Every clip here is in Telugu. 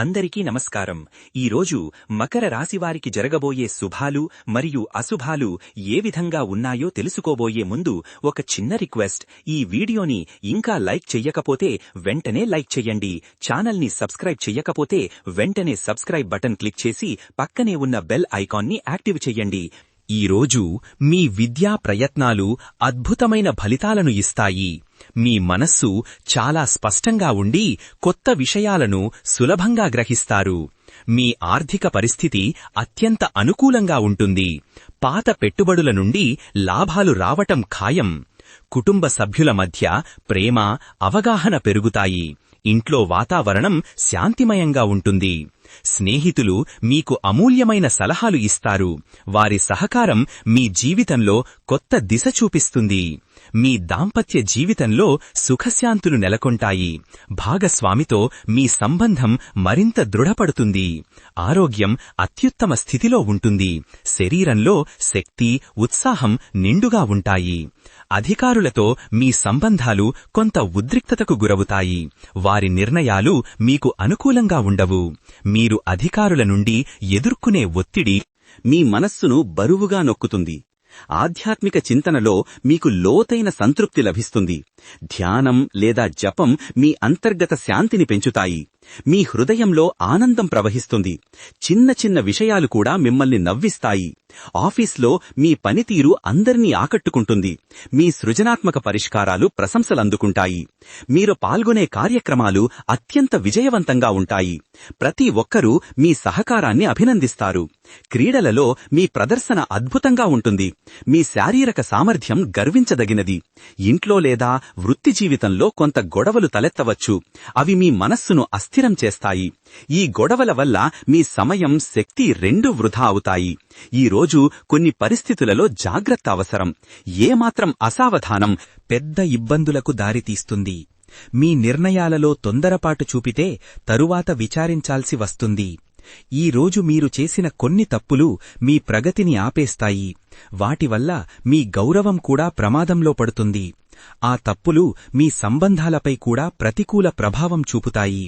అందరికీ నమస్కారం. ఈరోజు మకర రాశివారికి జరగబోయే శుభాలు మరియు అశుభాలు ఏ విధంగా ఉన్నాయో తెలుసుకోబోయే ముందు ఒక చిన్న రిక్వెస్ట్. ఈ వీడియోని ఇంకా లైక్ చెయ్యకపోతే వెంటనే లైక్ చెయ్యండి. ఛానల్ని సబ్స్క్రైబ్ చెయ్యకపోతే వెంటనే సబ్స్క్రైబ్ బటన్ క్లిక్ చేసి పక్కనే ఉన్న బెల్ ఐకాన్ని యాక్టివ్ చెయ్యండి. ఈ రోజు మీ విద్యా ప్రయత్నాలు అద్భుతమైన ఫలితాలను ఇస్తాయి. మీ మనస్సు చాలా స్పష్టంగా ఉండి కొత్త విషయాలను సులభంగా గ్రహిస్తారు. మీ ఆర్థిక పరిస్థితి అత్యంత అనుకూలంగా ఉంటుంది. పాత పెట్టుబడుల నుండి లాభాలు రావటం ఖాయం. కుటుంబ సభ్యుల మధ్య ప్రేమ అవగాహన పెరుగుతాయి. ఇంట్లో వాతావరణం శాంతిమయంగా ఉంటుంది. స్నేహితులు మీకు అమూల్యమైన సలహాలు ఇస్తారు. వారి సహకారం మీ జీవితంలో కొత్త దిశ చూపిస్తుంది. మీ దాంపత్య జీవితంలో సుఖశాంతులు నెలకొంటాయి. భాగస్వామితో మీ సంబంధం మరింత దృఢపడుతుంది. ఆరోగ్యం అత్యుత్తమ స్థితిలో ఉంటుంది. శరీరంలో శక్తి ఉత్సాహం నిండుగా ఉంటాయి. అధికారులతో మీ సంబంధాలు కొంత ఉద్రిక్తతకు గురవుతాయి. వారి నిర్ణయాలు మీకు అనుకూలంగా ఉండవు. మీరు అధికారుల నుండి ఎదుర్కొనే ఒత్తిడి మీ మనస్సును బరువుగా నొక్కుతుంది. ఆధ్యాత్మిక చింతనలో మీకు లోతైన సంతృప్తి లభిస్తుంది. ధ్యానం లేదా జపం మీ అంతర్గత శాంతిని పెంచుతాయి. మీ హృదయంలో ఆనందం ప్రవహిస్తుంది. చిన్న చిన్న విషయాలు కూడా మిమ్మల్ని నవ్విస్తాయి. ఆఫీస్లో మీ పనితీరు అందరినీ ఆకట్టుకుంటుంది. మీ సృజనాత్మక పరిష్కారాలు ప్రశంసలందుకుంటాయి మీరు పాల్గొనే కార్యక్రమాలు అత్యంత విజయవంతంగా ఉంటాయి. ప్రతి ఒక్కరూ మీ సహకారాన్ని అభినందిస్తారు. క్రీడలలో మీ ప్రదర్శన అద్భుతంగా ఉంటుంది. మీ శారీరక సామర్థ్యం గర్వించదగినది. ఇంట్లో లేదా వృత్తి జీవితంలో కొంత గొడవలు తలెత్తవచ్చు. అవి మీ మనస్సును అస్థి అస్థిరం చేస్తాయి. ఈ గొడవల వల్ల మీ సమయం శక్తి రెండూ వృధా అవుతాయి. ఈ రోజు కొన్ని పరిస్థితులలో జాగ్రత్త అవసరం. ఏమాత్రం అసావధానం పెద్ద ఇబ్బందులకు దారితీస్తుంది మీ నిర్ణయాలలో తొందరపాటు చూపితే తరువాత విచారించాల్సి వస్తుంది. ఈ రోజు మీరు చేసిన కొన్ని తప్పులు మీ ప్రగతిని ఆపేస్తాయి. వాటివల్ల మీ గౌరవం కూడా ప్రమాదంలో పడుతుంది. ఆ తప్పులు మీ సంబంధాలపై కూడా ప్రతికూల ప్రభావం చూపుతాయి.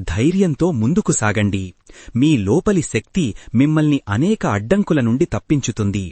ధైర్యంతో ముందుకు సాగండి. మీ లోపలి శక్తి మిమ్మల్ని అనేక అడ్డంకుల నుండి తప్పించుతుంది.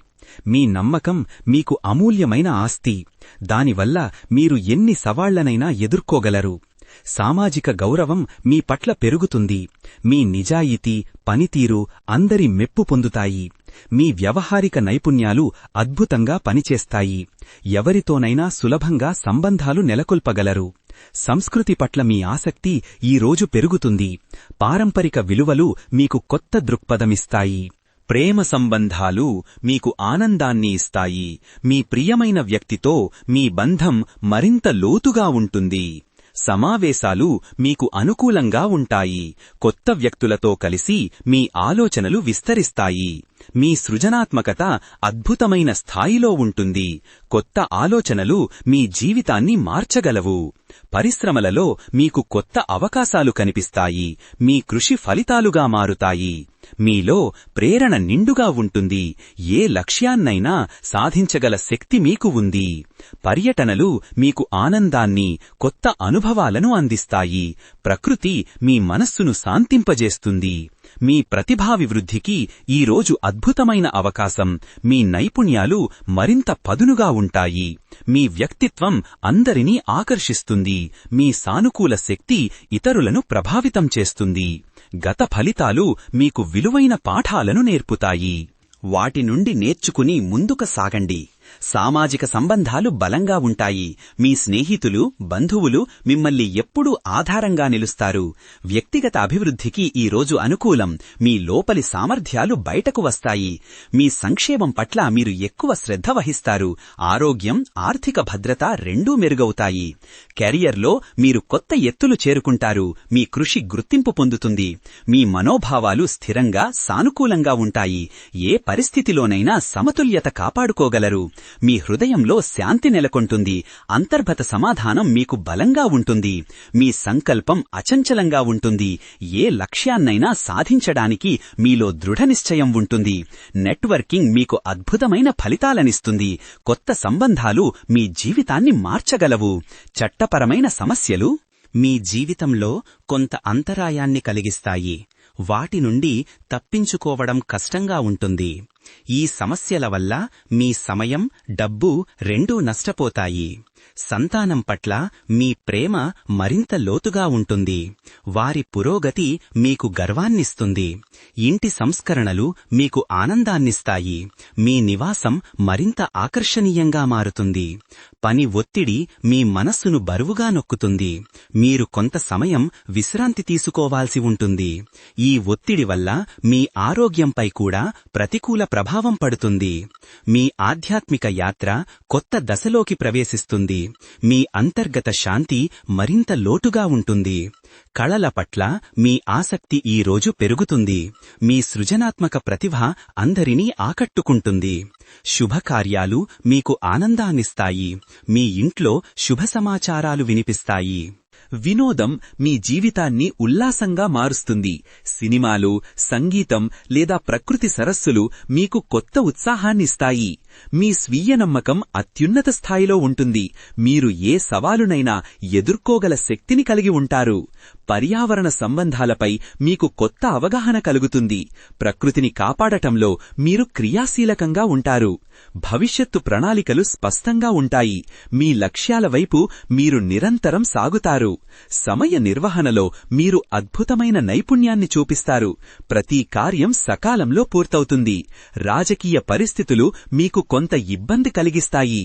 మీ నమ్మకం మీకు అమూల్యమైన ఆస్తి. దానివల్ల మీరు ఎన్ని సవాళ్ళనైనా ఎదుర్కోగలరు. సామాజిక గౌరవం మీ పట్ల పెరుగుతుంది. మీ నిజాయితీ పనితీరు అందరి మెప్పు పొందుతాయి. మీ వ్యవహారిక నైపుణ్యాలు అద్భుతంగా పనిచేస్తాయి. ఎవరితోనైనా సులభంగా సంబంధాలు నెలకొల్పగలరు. సంస్కృతి పట్ల మీ ఆసక్తి ఈరోజు పెరుగుతుంది. పారంపరిక విలువలు మీకు కొత్త దృక్పథమిస్తాయి. ప్రేమ సంబంధాలు మీకు ఆనందాన్ని ఇస్తాయి. మీ ప్రియమైన వ్యక్తితో మీ బంధం మరింత లోతుగా ఉంటుంది. సమావేశాలు మీకు అనుకూలంగా ఉంటాయి. కొత్త వ్యక్తులతో కలిసి మీ ఆలోచనలు విస్తరిస్తాయి. మీ సృజనాత్మకత అద్భుతమైన స్థాయిలో ఉంటుంది. కొత్త ఆలోచనలు మీ జీవితాన్ని మార్చగలవు. పరిశ్రమలలో మీకు కొత్త అవకాశాలు కనిపిస్తాయి. మీ కృషి ఫలితాలుగా మారుతాయి. మీలో ప్రేరణ నిండుగా ఉంటుంది. ఏ లక్ష్యాన్నైనా సాధించగల శక్తి మీకు ఉంది. పర్యటనలు మీకు ఆనందాన్ని కొత్త అనుభవాలను అందిస్తాయి. ప్రకృతి మీ మనస్సును శాంతింపజేస్తుంది. మీ ప్రతిభావివృద్ధికి ఈరోజు అద్భుతమైన అవకాశం. మీ నైపుణ్యాలు మరింత పదునుగా ఉంటాయి. మీ వ్యక్తిత్వం అందరినీ ఆకర్షిస్తుంది. మీ సానుకూల శక్తి ఇతరులను ప్రభావితం చేస్తుంది. గత ఫలితాలు మీకు విలువైన పాఠాలను నేర్పుతాయి. వాటి నుండి నేర్చుకుని ముందుకు సాగండి. సామాజిక సంబంధాలు బలంగా ఉంటాయి. మీ స్నేహితులు బంధువులు మిమ్మల్ని ఎప్పుడూ ఆధారంగా నిలుస్తారు. వ్యక్తిగత అభివృద్ధికి ఈ రోజు అనుకూలం. మీ లోపలి సామర్థ్యాలు బయటకు వస్తాయి. మీ సంక్షేమం పట్ల మీరు ఎక్కువ శ్రద్ధ వహిస్తారు. ఆరోగ్యం ఆర్థిక భద్రత రెండూ మెరుగవుతాయి. కెరియర్లో మీరు కొత్త ఎత్తులు చేరుకుంటారు. మీ కృషి గుర్తింపు పొందుతుంది. మీ మనోభావాలు స్థిరంగా సానుకూలంగా ఉంటాయి. ఏ పరిస్థితిలోనైనా సమతుల్యత కాపాడుకోగలరు. మీ హృదయంలో శాంతి నెలకొంటుంది. అంతర్గత సమాధానం మీకు బలంగా ఉంటుంది. మీ సంకల్పం అచంచలంగా ఉంటుంది. ఏ లక్ష్యాన్నైనా సాధించడానికి మీలో దృఢనిశ్చయం ఉంటుంది. నెట్వర్కింగ్ మీకు అద్భుతమైన ఫలితాలనిస్తుంది. కొత్త సంబంధాలు మీ జీవితాన్ని మార్చగలవు. చట్టపరమైన సమస్యలు మీ జీవితంలో కొంత అంతరాయాన్ని కలిగిస్తాయి. వాటి నుండి తప్పించుకోవడం కష్టంగా ఉంటుంది. ఈ సమస్యల వల్ల మీ సమయం డబ్బు రెండూ నష్టపోతాయి. సంతానం పట్ల మీ ప్రేమ మరింత లోతుగా ఉంటుంది. వారి పురోగతి మీకు గర్వాన్నిస్తుంది. ఇంటి సంస్కరణలు మీకు ఆనందాన్నిస్తాయి. మీ నివాసం మరింత ఆకర్షణీయంగా మారుతుంది. పని ఒత్తిడి మీ మనస్సును బరువుగా నొక్కుతుంది. మీరు కొంత సమయం విశ్రాంతి తీసుకోవాల్సి ఉంటుంది. ఈ ఒత్తిడి వల్ల మీ ఆరోగ్యంపై కూడా ప్రతికూల ప్రభావం పడుతుంది. మీ ఆధ్యాత్మిక యాత్ర కొత్త దశలోకి ప్రవేశిస్తుంది. మీ అంతర్గత శాంతి మరింత లోటుగా ఉంటుంది. కళల పట్ల మీ ఆసక్తి ఈ రోజు పెరుగుతుంది. మీ సృజనాత్మక ప్రతిభ అందరినీ ఆకట్టుకుంటుంది. శుభకార్యాలు మీకు ఆనందాన్నిస్తాయి. మీ ఇంట్లో శుభ సమాచారాలు వినిపిస్తాయి. వినోదం మీ జీవితాన్ని ఉల్లాసంగా మారుస్తుంది. సినిమాలు సంగీతం లేదా ప్రకృతి సరస్సులు మీకు కొత్త ఉత్సాహాన్నిస్తాయి. మీ స్వీయ నమ్మకం అత్యున్నత స్థాయిలో ఉంటుంది. మీరు ఏ సవాలునైనా ఎదుర్కోగల శక్తిని కలిగి ఉంటారు. పర్యావరణ సంబంధాలపై మీకు కొత్త అవగాహన కలుగుతుంది. ప్రకృతిని కాపాడటంలో మీరు క్రియాశీలకంగా ఉంటారు. భవిష్యత్తు ప్రణాళికలు స్పష్టంగా ఉంటాయి. మీ లక్ష్యాల వైపు మీరు నిరంతరం సాగుతారు. సమయ నిర్వహణలో మీరు అద్భుతమైన నైపుణ్యాన్ని చూపిస్తారు. ప్రతి కార్యం సకాలంలో పూర్తవుతుంది. రాజకీయ పరిస్థితులు మీకు కొంత ఇబ్బంది కలిగిస్తాయి.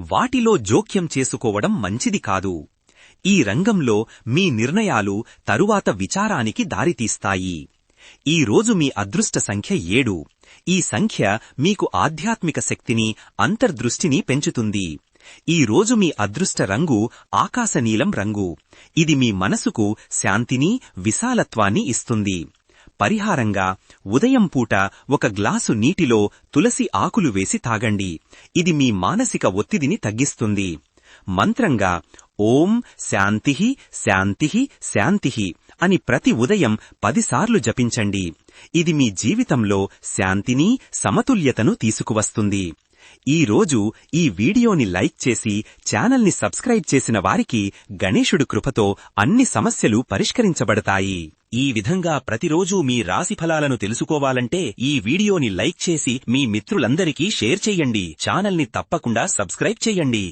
వాటిలో జోక్యం చేసుకోవడం మంచిది కాదు. ఈ రంగంలో మీ నిర్ణయాలు తరువాత విచారానికి దారితీస్తాయి. ఈ రోజు మీ అదృష్ట సంఖ్య ఏడు. ఈ సంఖ్య మీకు ఆధ్యాత్మిక శక్తిని అంతర్దృష్టిని పెంచుతుంది. ఈ రోజు మీ అదృష్ట రంగు ఆకాశనీలం రంగు. ఇది మీ మనసుకు శాంతిని విశాలత్వాన్ని ఇస్తుంది. పరిహారంగా ఉదయం పూట ఒక గ్లాసు నీటిలో తులసి ఆకులు వేసి తాగండి. ఇది మీ మానసిక ఒత్తిడిని తగ్గిస్తుంది. మంత్రంగా ఓం శాంతి శాంతి శాంతి అని ప్రతి ఉదయం పదిసార్లు జపించండి. ఇది మీ జీవితంలో శాంతిని సమతుల్యతను తీసుకువస్తుంది. ఈ రోజు ఈ వీడియోని లైక్ చేసి ఛానల్ని సబ్స్క్రైబ్ చేసిన వారికి గణేశుడు కృపతో అన్ని సమస్యలు పరిష్కరించబడతాయి. ఈ విధంగా ప్రతిరోజూ మీ రాశి ఫలాలను తెలుసుకోవాలంటే ఈ వీడియోని లైక్ చేసి మీ మిత్రులందరికీ షేర్ చేయండి. ఛానల్ని తప్పకుండా సబ్స్క్రైబ్ చేయండి.